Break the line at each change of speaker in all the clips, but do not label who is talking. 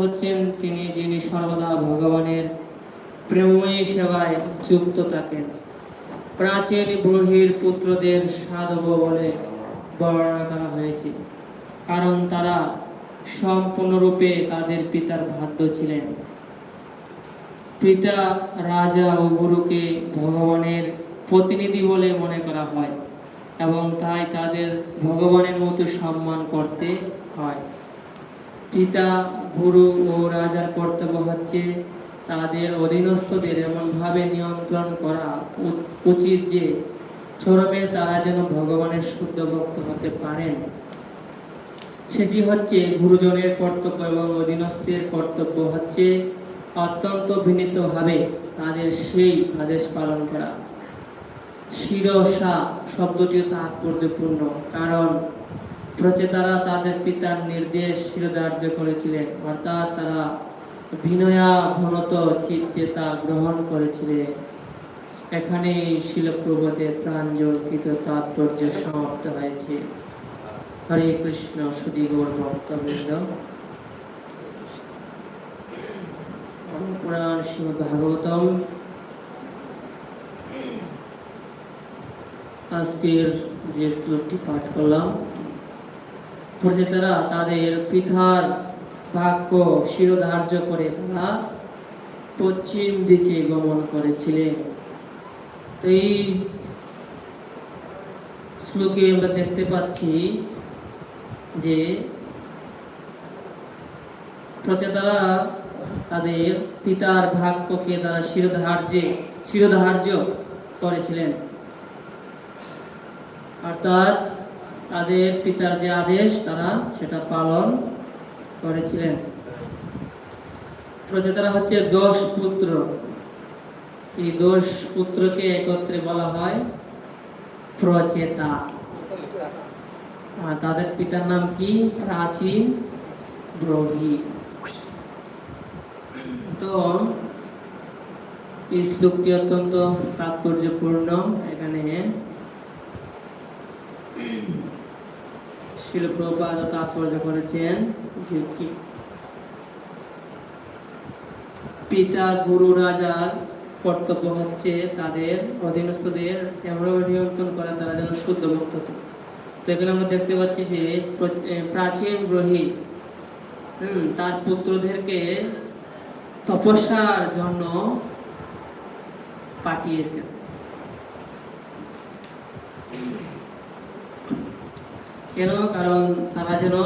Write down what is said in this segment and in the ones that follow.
হচ্ছেন তিনি যিনি সর্বদা ভগবানের প্রেমময়ী সেবায় যুক্ত থাকেন। প্রাচীন ব্রহির পুত্রদের সাধব বলে বর্ণনা করা হয়েছে। কারণ তারা সম্পূর্ণরূপে তাদের পিতার ভাদ্য ছিলেন। পিতা, রাজা ও গুরুকে ভগবানের প্রতিনিধি বলে মনে করা হয় এবং তাই তাদের ভগবানের মতো সম্মান করতে হয়। পিতা, গুরু ও রাজার কর্তব্য হচ্ছে তাদের অধীনস্থদের এমনভাবে নিয়ন্ত্রণ করা উচিত যে চরমে তারা যেন ভগবানের শুদ্ধ ভক্ত হতে পারেন। সেটি হচ্ছে গুরুজনের কর্তব্য এবং অধীনস্থের কর্তব্য হচ্ছে অত্যন্ত বিনীতভাবে তাদের সেই আদেশ পালন করা। শিরসা শব্দটিও তাৎপর্যপূর্ণ, কারণ প্রচেতারা তাদের পিতার নির্দেশ শিরোধার্য করেছিলেন, অর্থাৎ তারা বিনয়া ঘনত চিত্তে তা গ্রহণ করেছিলেন। এখানে শিলপ্রভুদের প্রাঞ্জলকৃত তাৎপর্য সমাপ্ত হয়েছে। হরে কৃষ্ণ সুদী গৌর ভক্তবৃন্দ পুরাণ আজকের যে শ্লোকটি পাঠ করলাম প্রজেতারা তাদের পিতার বাক্য শিরোধার্য করে তারা পশ্চিম দিকে গমন করেছিলেন। এই শ্লোকে আমরা দেখতে পাচ্ছি যে প্রচেতারা তাদের পিতার ভাগ্যকে তারা শিরোধার্যে, শিরোধার্য করেছিলেন। অর্থাৎ তাদের পিতার যে আদেশ, তারা সেটা পালন করেছিলেন। প্রচেতারা হচ্ছে দশ পুত্র। এই দশ পুত্রকে একত্রে বলা হয় প্রচেতা আর তাদের পিতার নাম কি? প্রাচীন ব্রহ্মী তো এই শ্লোকটি অত্যন্ত তাৎপর্যপূর্ণ। এখানে শিলপ্রপাত তাৎপর্য করেছেন যে কি? পিতা, গুরু রাজার কর্তব্য হচ্ছে তাদের অধীনস্থদের এমনভাবে নিয়ন্ত্রণ করা, তারা যেন শুদ্ধ মুক্ত তো এখানে আমরা দেখতে পাচ্ছি যে প্রাচীন গ্রহী তার পুত্রদেরকে তপস্যার জন্য পাঠিয়েছেন। কেন? কারণ তারা যেন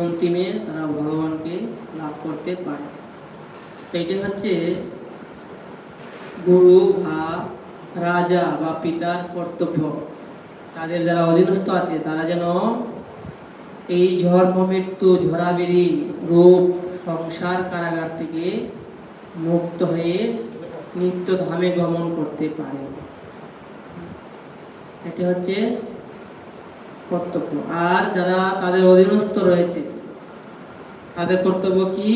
অন্তিমে তারা ভগবানকে লাভ করতে পারে। এটি হচ্ছে গুরু বা রাজা বা পিতার কর্তব্য। তাদের যারা অধীনস্থ আছে, তারা যেন এই ঝর্ম মৃত্যু, ঝরাবিরি, রূপ, সংসার কারাগার থেকে মুক্ত হয়ে নিত্য ধামে গমন করতে পারে। এটি হচ্ছে কর্তব্য। আর যারা তাদের অধীনস্থ রয়েছে, তাদের কর্তব্য কি?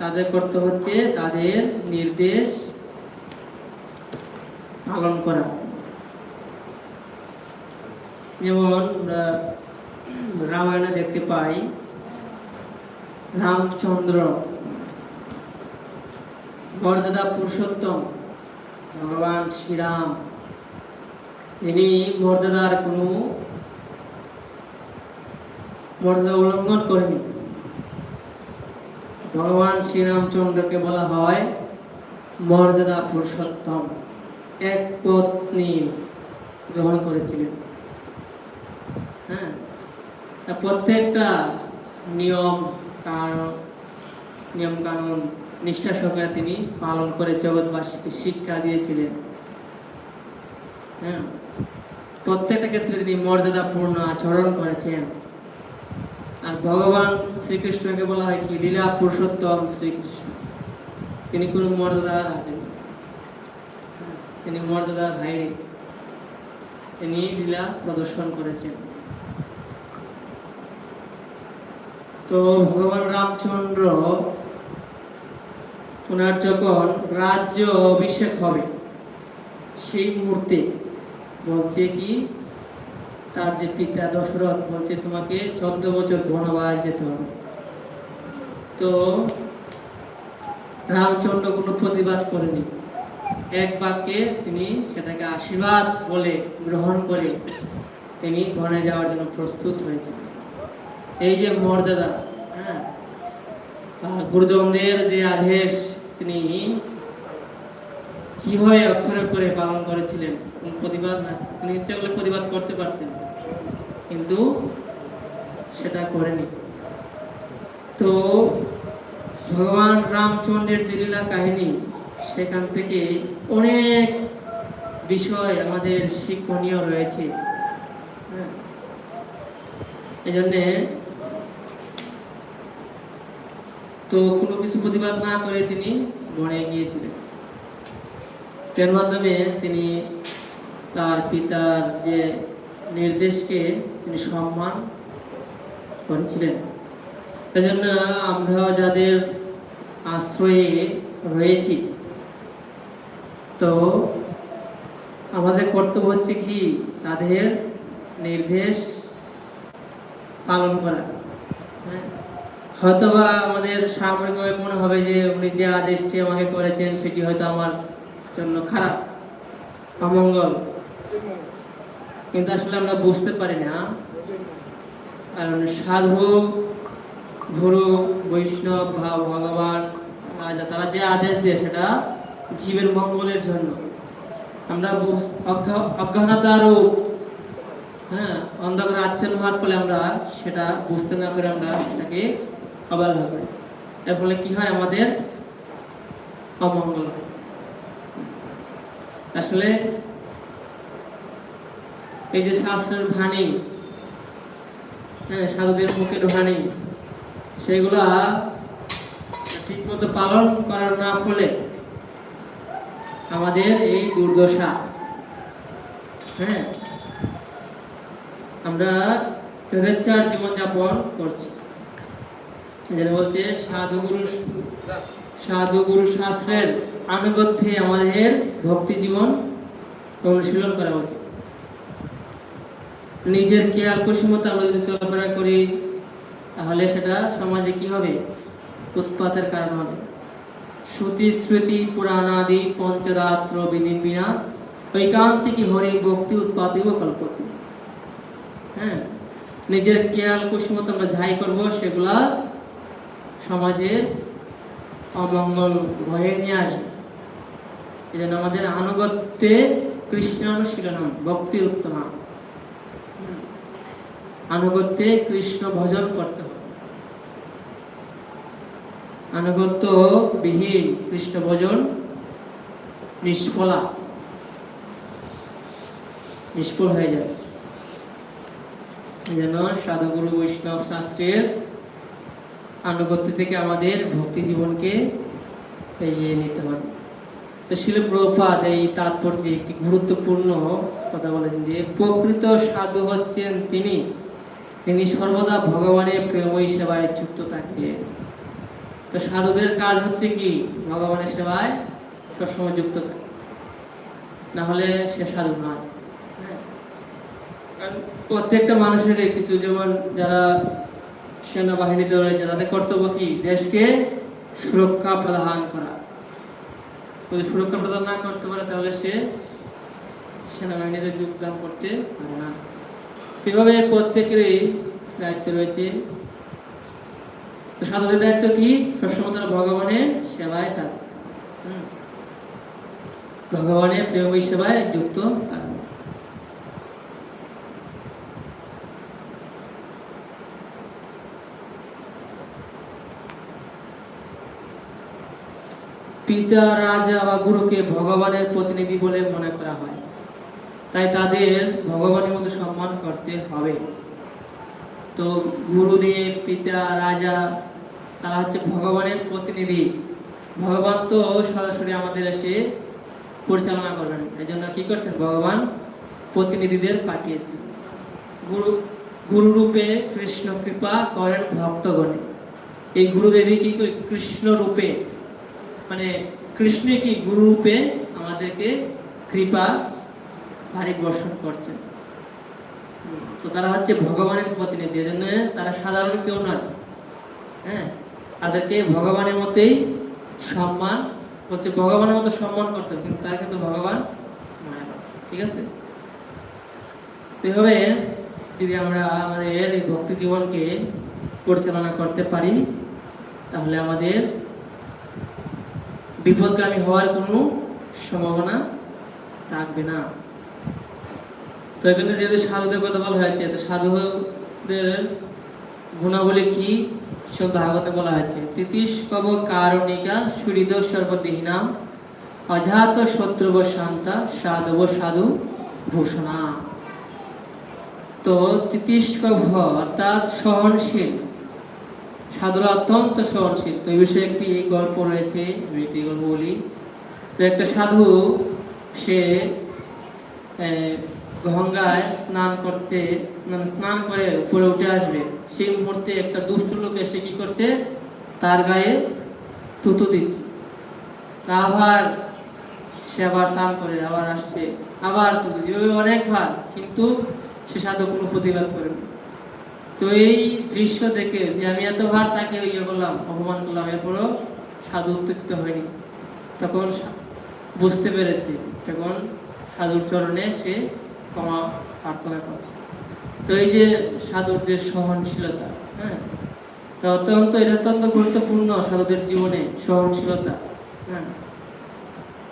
তাদের কর্তব্য হচ্ছে তাদের নির্দেশ পালন করা। যেমন রামায়ণে দেখতে পাই, রামচন্দ্র মর্যাদা পুরুষোত্তম, ভগবান শ্রীরাম, তিনি মর্যাদার কোনো মর্যাদা উল্লঙ্ঘন করেনি। ভগবান শ্রীরামচন্দ্রকে বলা হয় মর্যাদা পুরুষোত্তম। এক পত্নী গ্রহণ করেছিলেন। হ্যাঁ? প্রত্যেকটা নিয়ম কারণ নিয়ম কানুন নিষ্ঠা সহকারে তিনি পালন করে জগৎবাসীকে শিক্ষা দিয়েছিলেন। হ্যাঁ? প্রত্যেকটা ক্ষেত্রে তিনি মর্যাদাপূর্ণ আচরণ করেছেন। ভগবান শ্রীকৃষ্ণকে বলা হয় কি? লীলা পুরুষোত্তম শ্রীকৃষ্ণ। তিনি কোনো মর্যাদা রাখেন তিনি মর্যাদার বাইরে তিনি লীলা প্রদর্শন করেছেন। তো ভগবান রামচন্দ্র ওনার যখন রাজ্য অভিষেক হবে, সেই মুহূর্তে বলছে কি তার যে পিতা দশরথ বলছে তোমাকে চোদ্দ বছর বনবাস যেতে হবে। তো রামচন্দ্র কোনো প্রতিবাদ করেনি। এক বাক্যে তিনি সেটাকে আশীর্বাদ বলে গ্রহণ করে তিনি বনে যাওয়ার জন্য প্রস্তুত হয়েছেন। এই যে মর্যাদা হ্যাঁ গুরুজনদের যে আদেশ, তিনি কীভাবে অক্ষরে করে পালন করেছিলেন? প্রতিবাদ না? তিনি ইচ্ছা করলে প্রতিবাদ করতে পারতেন। কিন্তু সেটা করেনি। তো ভগবান রামচন্দ্রের যে লীলা কাহিনী, সেখান থেকে অনেক বিষয় আমাদের শিক্ষণীয় রয়েছে। হ্যাঁ? এই জন্যে তো কোনো কিছু প্রতিবাদ না করে তিনি বনে গিয়েছিলেন। এর মাধ্যমে তিনি তার পিতার যে নির্দেশকে তিনি সম্মান করেছিলেন। এজন্য আমরা যাদের আশ্রয়ে রয়েছি, তো আমাদের কর্তব্য হচ্ছে কি? তাদের নির্দেশ পালন করা। হ্যাঁ? হয়তোবা আমাদের সাময়িকভাবে মনে হবে যে, উনি যে আদেশটি আমাকে করেছেন, সেটি হয়তো আমার জন্য খারাপ, অমঙ্গল। কিন্তু আসলে আমরা বুঝতে পারি না। কারণ সাধু, গুরু, বৈষ্ণব বা ভগবান, রাজা, তারা যে আদেশ দেয় সেটা জীবের মঙ্গলের জন্য। আমরা বুঝ- অজ্ঞা- হ্যাঁ অন্ধকারে আচ্ছন্ন হওয়ার ফলে আমরা সেটা বুঝতে না পেরে আমরা সেটাকে অবহেলা করি এর ফলে কি হয় আমাদের? অমঙ্গল আসলে এই যে শাস্ত্রের বাণী হ্যাঁ সাধুদের মুখের বাণী সেগুলা ঠিক মতো পালন করার না ফলে আমাদের এই দুর্দশা হ্যাঁ আমরা স্বেচ্ছার জীবনযাপন করছি। যেটা বলছে, সাধুগুরু সাধুগুরু শাস্ত্রের আনুগত্যে আমাদের ভক্তি জীবন অনুশীলন করা উচিত। নিজের কেয়ার কুসুমতা আমরা যদি চলাফেরা করি, তাহলে সেটা সমাজে কি হবে? উৎপাতের কারণ হবে। শ্রুতি স্মৃতি পুরাণাদি পঞ্চরাত্র বিনিবিনা ঐকান্তিক হরি ভক্তি উৎপাদি ও কল্পতি। হ্যাঁ? নিজের কেয়াল কুসুমতা আমরা যাই করব, সেগুলা সমাজে অমঙ্গল ভয়ে নিয়ে আসবে। এই জন্য আমাদের আনুগত্যে কৃষ্ণানুশীলন ভক্তি উত্তমা। আনুগত্যে কৃষ্ণ ভজন করতে হবে। আনুগত্য বিহীন কৃষ্ণ ভজন নিষ্ফলা। নিষ্ফল হয়ে যায়। জন্য সাধুগুরু, বৈষ্ণব শাস্ত্রের আনুগত্য থেকে আমাদের ভক্তি জীবনকে এগিয়ে নিতে হবে। তো শিল প্রপাত এই তাৎপর্যে একটি গুরুত্বপূর্ণ কথা বলেছেন যে, প্রকৃত সাধু হচ্ছেন তিনি। তিনি সর্বদা ভগবানের প্রেমই সেবায় যুক্ত থাকে তো সাধুদের কাজ হচ্ছে কি? ভগবানের সেবায় সবসময় যুক্ত থাকে। না হলে সে সাধু নয়। প্রত্যেকটা মানুষের কিছু, যেমন যারা সেনাবাহিনীতে রয়েছে, তাদের কর্তব্য কি? দেশকে সুরক্ষা প্রদান করা। যদি সুরক্ষা প্রদান না করতে পারে, তাহলে সে সেনাবাহিনীতে যোগদান করতে পারে না। সেভাবে প্রত্যেকেরই দায়িত্ব রয়েছে। সাধুদের দায়িত্ব কি? সবসময় তারা ভগবানের সেবায় থাকবে ভগবানের প্রেমী সেবায় যুক্ত পিতা, রাজা বা গুরুকে ভগবানের প্রতিনিধি বলে মনে করা হয়। তাই তাদের ভগবানের মতো সম্মান করতে হবে। তো গুরুদেব, পিতা, রাজা, তারা হচ্ছে ভগবানের প্রতিনিধি। ভগবান তো সরাসরি আমাদের এসে পরিচালনা করবেন। এই জন্য কি করছেন ভগবান প্রতিনিধিদের পাঠিয়েছেন গুরু, গুরুরূপে কৃষ্ণ কৃপা করেন ভক্তগণে। এই গুরুদেবী কি? কৃষ্ণ রূপে মানে কৃষ্ণ কি গুরুরূপে আমাদেরকে কৃপা ভারী বর্ষণ করছেন তো তারা হচ্ছে ভগবানের প্রতিনিধি এজন্য তারা সাধারণ কেউ নয়। হ্যাঁ? তাদেরকে ভগবানের মতেই সম্মান বলছে, ভগবানের মতো সম্মান করতে কিন্তু তার কিন্তু ভগবান ঠিক আছে? এভাবে যদি আমরা আমাদের এই ভক্তি জীবনকে পরিচালনা করতে পারি, তাহলে আমাদের বিপদগামী হওয়ার কোনো সম্ভাবনা থাকবে না। তো এখানে যেহেতু সাধুদের কথা বলা হয়েছে, তো সাধুদের গুণাবলী কি সব ভাগবতে বলা হয়েছে। তিতিশ কব কারণিকা সর্বদেহিনাম অজাত শত্রুব শান্তা, সাধব সাধু তো তিতিশ কব অর্থাৎ সহনশীল, সাধুরা অত্যন্ত সহনশীল। তো এই বিষয়ে একটি গল্প রয়েছে একটি গল্প বলি। একটা সাধু, সে গঙ্গায় স্নান করতে মানে স্নান করে উপরে উঠে আসবে। সেই মুহূর্তে একটা দুষ্ট লোক এসে কি করছে? তার গায়ে তুতু দিচ্ছে। আবার সে আবার স্নান করে, আবার আসছে, আবার তুতু দিয়ে অনেকবার, কিন্তু সে সাধু কোনো প্রতিবাদ করেনি তো এই দৃশ্য দেখে যে আমি এতবার তাকে ইয়ে করলাম, অপমান করলাম, এরপরও সাধু উত্তেজিত হয়নি। তখন বুঝতে পেরেছে, তখন সাধুর চরণে সে ক্ষমা প্রার্থনা করছে। তো এই যে সাধুর যে সহনশীলতা হ্যাঁ? তো অত্যন্ত, এটা অত্যন্ত গুরুত্বপূর্ণ সাধুদের জীবনে সহনশীলতা হ্যাঁ?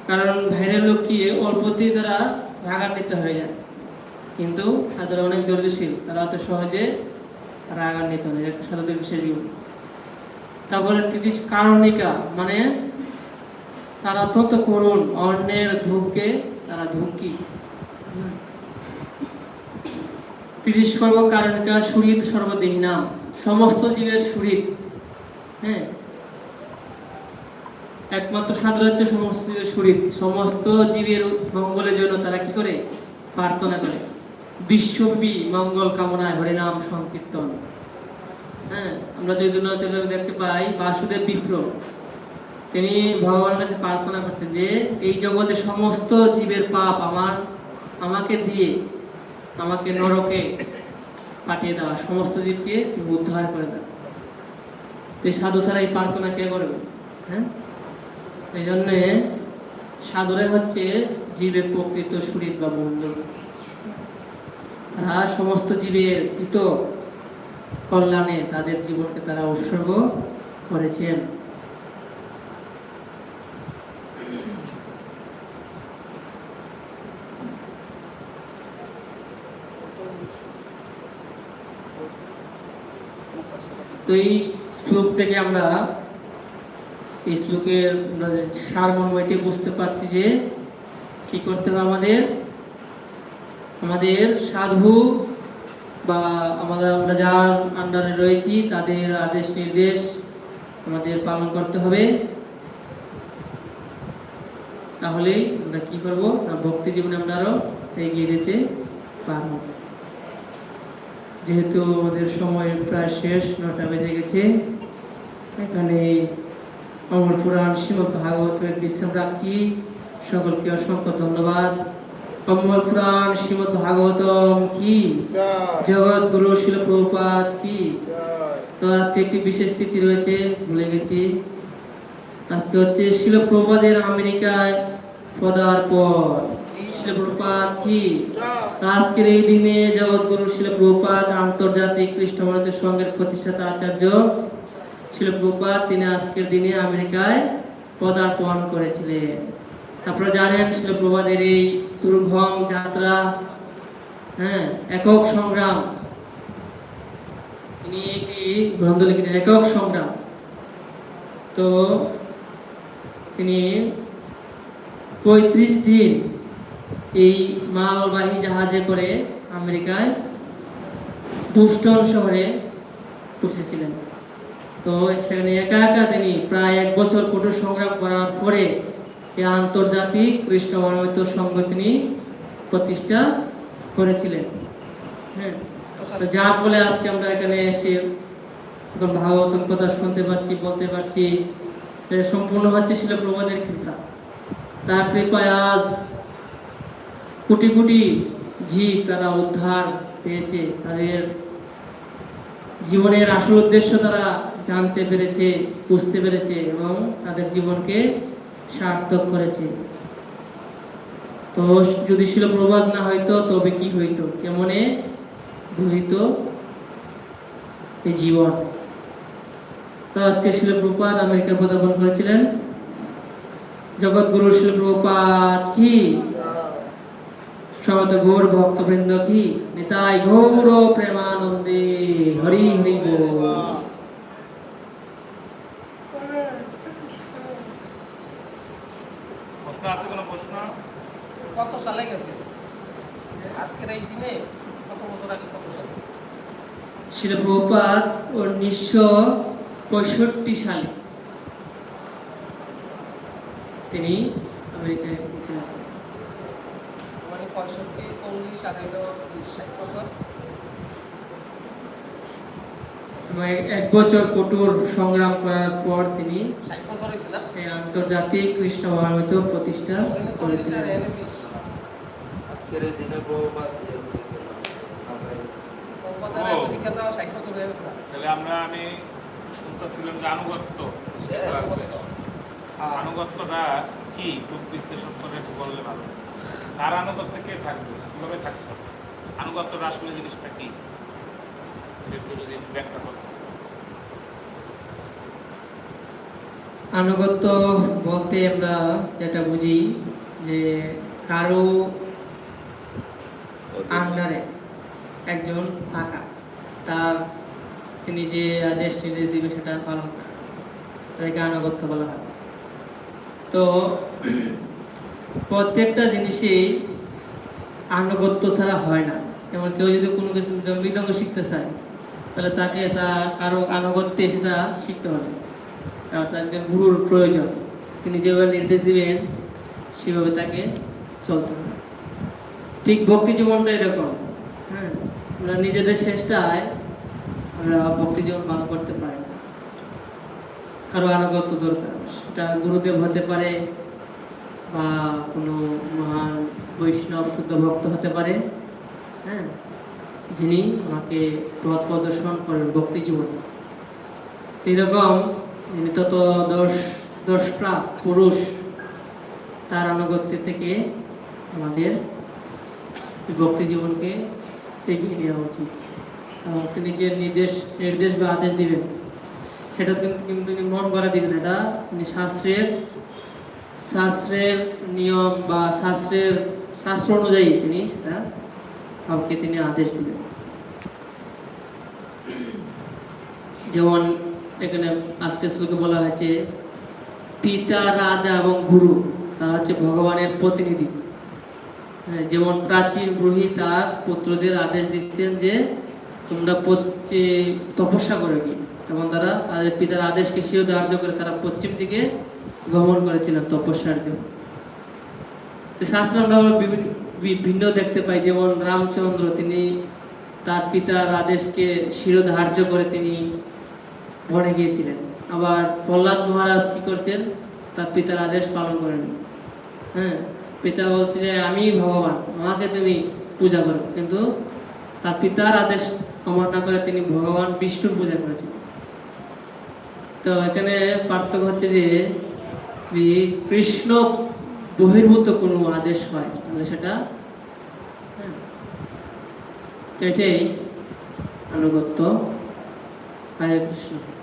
কারণ বাইরের লোক কি অল্পতেই তারা রাগান্বিত হয়ে যায়। কিন্তু সাধুরা অনেক ধৈর্যশীল, তারা অত সহজে রাগান্বিত নয়, এটা সাধুদের বিশেষ গুণ। তারপরে তিরিশ কারণিকা মানে তারা অত্যন্ত করুণ, অন্যের ধূপকে তারা ধূমকি তিরিশ সর্ব কারণিকা সুরিত সর্বদেহী নাম। সমস্ত জীবের সুরিত হ্যাঁ? একমাত্র সাধুরা হচ্ছে সমস্ত জীবের সুরিত সমস্ত জীবের মঙ্গলের জন্য তারা কি করে? প্রার্থনা করে। বিশ্বব্যাপী মঙ্গল কামনায় হরিনাম, সংকীর্তন। হ্যাঁ? আমরা যদি চলে দেখতে পাই, বাসুদেব বিপ্র তিনি ভগবানের কাছে প্রার্থনা করছেন যে, এই জগতে সমস্ত জীবের পাপ আমার, আমাকে দিয়ে আমাকে নরকে পাঠিয়ে দেওয়া, সমস্ত জীবকে তুমি উদ্ধার করে দাও। তো সাধু ছাড়া এই প্রার্থনা কে করবে? হ্যাঁ? এই জন্যে সাধুরে হচ্ছে জীবের প্রকৃত সুরিত বা বন্ধু তারা সমস্ত জীবের কৃত কল্যাণে তাদের জীবনকে তারা উৎসর্গ করেছেন। তো এই শ্লোক থেকে আমরা এই শ্লোকের সারমর্ম এটি বুঝতে পারছি যে কি করতে হবে আমাদের? আমাদের সাধু বা আমাদের, আমরা যার আন্ডারে রয়েছি, তাদের আদেশ নির্দেশ আমাদের পালন করতে হবে। তাহলেই আমরা কি করব? ভক্তি জীবনে আমরা আরও এগিয়ে যেতে পারব। যেহেতু আমাদের সময় প্রায় শেষ নটা বেজে গেছে। এখানে অমর পুরাণ শ্রীমদ ভাগবতের বিশ্রাম রাখছি। সকলকে অসংখ্য ধন্যবাদ। অমর পুরাণ শ্রীমদ ভাগবতম কি? জগৎ গুরু শিল প্রপাত কি? তো আজকে একটি বিশেষ তিথি রয়েছে ভুলে গেছি। আজকে হচ্ছে শিল প্রপাদের আমেরিকায় পদার্পণ। শিল প্রপাত কি? আজকের এই দিনে জগৎগুরু প্রপাত আন্তর্জাতিক খ্রিস্ট ভারতের সংঘের প্রতিষ্ঠাতা আচার্য শিল প্রপাত তিনি আজকের দিনে আমেরিকায় পদার্পণ করেছিলেন। আপনারা জানেন শিল প্রপাতের এই দুর্গম যাত্রা হ্যাঁ একক সংগ্রাম। তিনি একটি গ্রন্থ লিখেছেন একক সংগ্রাম। তো তিনি পঁয়ত্রিশ দিন এই মালবাহী জাহাজে করে আমেরিকায় বুস্টন শহরে পৌঁছেছিলেন তো সেখানে একা একা তিনি প্রায় এক বছর কঠোর সংগ্রাম করার পরে এই আন্তর্জাতিক কৃষ্ণ মানবিত সংঘ তিনি প্রতিষ্ঠা করেছিলেন। হ্যাঁ যার ফলে আজকে আমরা এখানে এসে এখন ভাগবতম কথা শুনতে পাচ্ছি, বলতে পারছি সম্পূর্ণ হচ্ছে ছিল প্রবাদের কৃপা। তার কৃপায় আজ কোটি কোটি জীব তারা উদ্ধার পেয়েছে, তাদের জীবনের আসল উদ্দেশ্য তারা জানতে পেরেছে, বুঝতে পেরেছে এবং তাদের জীবনকে সার্থক করেছে। তো যদি ছিল প্রবাদ না হইতো, তবে কি হইতো? কেমনে এই জীবন? তো আজকে শিল প্রপাত আমেরিকা পদার্পণ করেছিলেন জগৎগুরু শিল প্রপাত কি সমত গৌর ভক্তবৃন্দ কি? নিতাই গৌর প্রেমানন্দে। হরি হরি
প্রশ্ন
কত সালে গেছে? আজকের এই দিনে কত বছর আগে কত সালে?
শিল প্রপাত উনিশশো পঁয়ষট্টি সালে। তিনি আমেরিকায়
পঁয়ষট্টি চল্লিশ ষাট বছর।
এক- এক বছর কঠোর সংগ্রাম করার পর তিনি আন্তর্জাতিক কৃষ্ণ ভারত প্রতিষ্ঠা করেছিলেন।
আজকের দিনে ইয়ে আমরা
তাহলে আমি শুনতেছিলাম যে আনুগত্য আছে।
হ্যাঁ।
আনুগত্যটা কি? বিশ্লেষণ করে। তার আনুগত্য কে থাকবে? কীভাবে থাকতে হবে? আনুগত্যটা আসলে জিনিসটা কি? একটু যদি একটু ব্যাখ্যা করতে
আনুগত্য বলতে আমরা যেটা বুঝি যে কারও আন্ডারে একজন থাকা তার তিনি যে আদেশ নির্দেশ দিবে সেটা পালন করা। তাদেরকে আনুগত্য বলা হয়। তো প্রত্যেকটা জিনিসেই আনুগত্য ছাড়া হয় না। যেমন কেউ যদি কোনো কিছু মৃদঙ্গ শিখতে চায়, তাহলে তাকে তার কারও আনুগত্যে সেটা শিখতে হবে। কারণ তার একজন গুরুর প্রয়োজন। তিনি যেভাবে নির্দেশ দিবেন, সেভাবে তাকে চলতে হবে। ঠিক ভক্তি জীবনটা এরকম হ্যাঁ? আমরা নিজেদের শেষটায় আমরা ভক্তি জীবন পালন করতে পারি কারও আনুগত্য দরকার। সেটা গুরুদেব হতে পারে বা কোনো মহান বৈষ্ণব শুদ্ধ ভক্ত হতে পারে হ্যাঁ যিনি আমাকে পথ প্রদর্শন করেন ভক্তি জীবন। এরকম যিনি তত দশ দশটা পুরুষ তার আনুগত্য থেকে আমাদের ভক্তি জীবনকে এগিয়ে নেওয়া উচিত। তিনি যে নির্দেশ নির্দেশ বা আদেশ দিবেন, সেটা কিন্তু কিন্তু তিনি মন করা দিবেন এটা তিনি শাস্ত্রের শাস্ত্রের নিয়ম বা শাস্ত্রের শাস্ত্র অনুযায়ী তিনি সেটা কাউকে তিনি আদেশ দিলেন যেমন এখানে আজকে শ্লোকে বলা হয়েছে পিতা রাজা এবং গুরু তারা হচ্ছে ভগবানের প্রতিনিধি। হ্যাঁ, যেমন প্রাচীন গ্রহী তার পুত্রদের আদেশ দিচ্ছেন যে তোমরা তপস্যা করে কি তখন তারা তাদের পিতার আদেশকে সেও ধার্য করে তারা পশ্চিম দিকে গমন করেছিলেন তপস্যার জন্য। তো শাস্ত্র আমরা ভিন্ন দেখতে পাই। যেমন রামচন্দ্র, তিনি তার পিতার আদেশকে শিরোধার্য করে তিনি বনে গিয়েছিলেন। আবার প্রহ্লাদ মহারাজ কি করছেন? তার পিতার আদেশ পালন করেন। হ্যাঁ পিতা বলছে যে, আমি ভগবান, আমাকে তুমি পূজা করো। কিন্তু তার পিতার আদেশ অমান্য করে তিনি ভগবান বিষ্ণুর পূজা করেছেন। তো এখানে পার্থক্য হচ্ছে যে কৃষ্ণ বহির্ভূত কোনো আদেশ হয় তাহলে সেটা হ্যাঁ, এটাই আনুগত্য। হরে কৃষ্ণ।